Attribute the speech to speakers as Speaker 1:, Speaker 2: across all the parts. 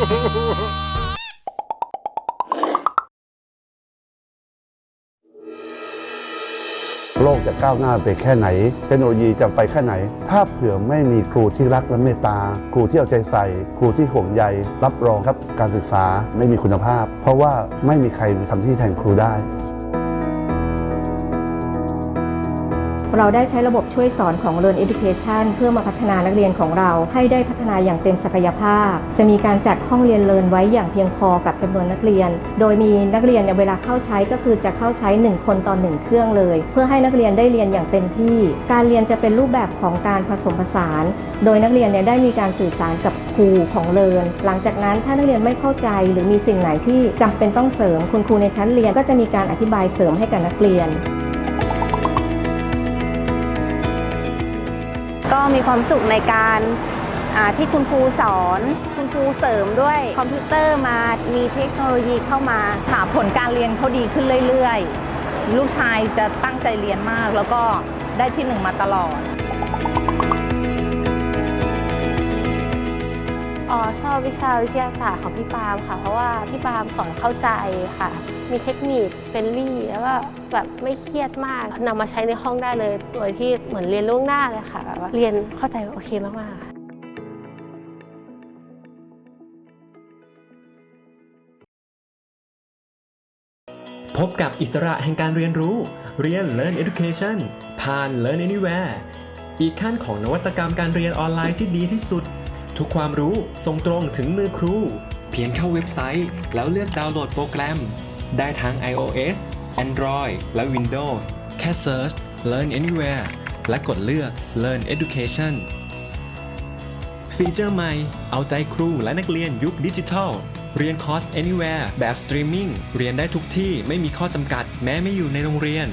Speaker 1: โลกจะก้าวหน้าไปแค่ไหน เทคโนโลยีจะไปแค่ไหน ถ้าเผื่อไม่มีครูที่รักและเมตตา ครูที่เอาใจใส่ ครูที่ห่วงใย รับรองครับการศึกษาไม่มีคุณภาพ เพราะว่าไม่มีใครทำที่แทนครูได้
Speaker 2: เราได้ใช้ระบบช่วยสอนของ Learn Education เพื่อมาพัฒนานักเรียนของเราให้ได้พัฒนาอย่างเต็มศักยภาพ จะมีการจัดห้องเรียนเลินไว้อย่างเพียงพอกับจำนวนนักเรียน โดยมีนักเรียนเนี่ยเวลาเข้าใช้ก็คือจะเข้าใช้ 1 คนต่อ1เครื่องเลย เพื่อให้นักเรียนได้เรียนอย่างเต็มที่ การเรียนจะเป็นรูปแบบของการผสมผสาน โดยนักเรียนเนี่ยได้มีการสื่อสารกับครูของเลินหลังจากนั้นถ้านักเรียนไม่เข้าใจ หรือมีสิ่งไหนที่จำเป็นต้องเสริมคุณครูในชั้นเรียนก็จะมีการอธิบายเสริมให้กับนักเรียน
Speaker 3: ก็มีความสุขในการที่คุณครูสอน คุณครูเสริมด้วยคอมพิวเตอร์มามีเทคโนโลยีเข้ามา
Speaker 4: ค่ะผลการเรียนเขาดีขึ้นเรื่อย ๆ ลูกชายจะตั้งใจเรียนมากแล้วก็ได้ที่หนึ่งมาตลอด
Speaker 5: อ๋อชอบวิชาวิทยาศาสตร์ของพี่ปาล์มค่ะ เพราะว่าพี่ปาล์มสอนเข้าใจค่ะ มีเทคนิคเฟรนลี่แล้วก็แบบไม่เครียดมากนำมาใช้ในห้องได้เลยโดยที่เหมือนเรียนล่วงหน้าเลยค่ะแบบว่าเรียนเข้าใจโอเคมากๆ
Speaker 6: พบกับอิสระแห่งการเรียนรู้ เรียน Learn Education ผ่าน Learn Anywhere อีกขั้นของนวัตกรรมการเรียนออนไลน์ที่ดีที่สุด ทุกความรู้ส่งตรงถึงมือครู เพียงเข้าเว็บไซต์ แล้วเลือกดาวน์โหลดโปรแกรม ได้ทั้ง iOS Android และ Windows แค่ Search Learn Anywhere และกดเลือก Learn Education ฟีเจอร์ใหม่ เอาใจครูและนักเรียนยุคดิจิทัล เรียนคอร์ส anywhere แบบสตรีมมิ่ง เรียนได้ทุกที่ไม่มีข้อจำกัดแม้ไม่อยู่ในโรงเรียน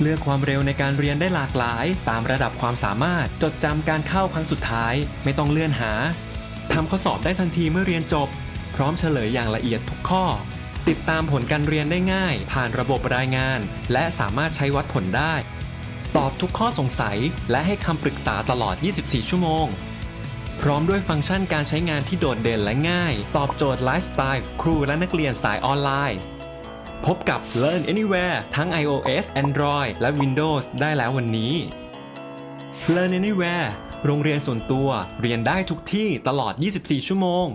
Speaker 6: เลือกความเร็วในการเรียนได้หลากหลาย ตามระดับความสามารถ จดจำการเข้าครั้งสุดท้าย ไม่ต้องเลื่อนหาทำข้อสอบได้ทันทีเมื่อเรียนจบ พร้อมเฉลยอย่างละเอียดทุกข้อ ติดตามผลการเรียนได้ง่าย ผ่านระบบรายงาน และสามารถใช้วัดผลได้ ตอบทุกข้อสงสัย และให้คำปรึกษาตลอด 24 ชั่วโมง พร้อมด้วยฟังก์ชันการใช้งานที่โดดเด่นและง่าย ตอบโจทย์ไลฟ์สไตล์ครูและนักเรียนสายออนไลน์ พบกับ Learn Anywhere ทั้ง iOS Android และ Windows ได้แล้ววันนี้ Learn Anywhere โรงเรียนส่วนตัวเรียนได้ทุกที่ตลอด 24 ชั่วโมง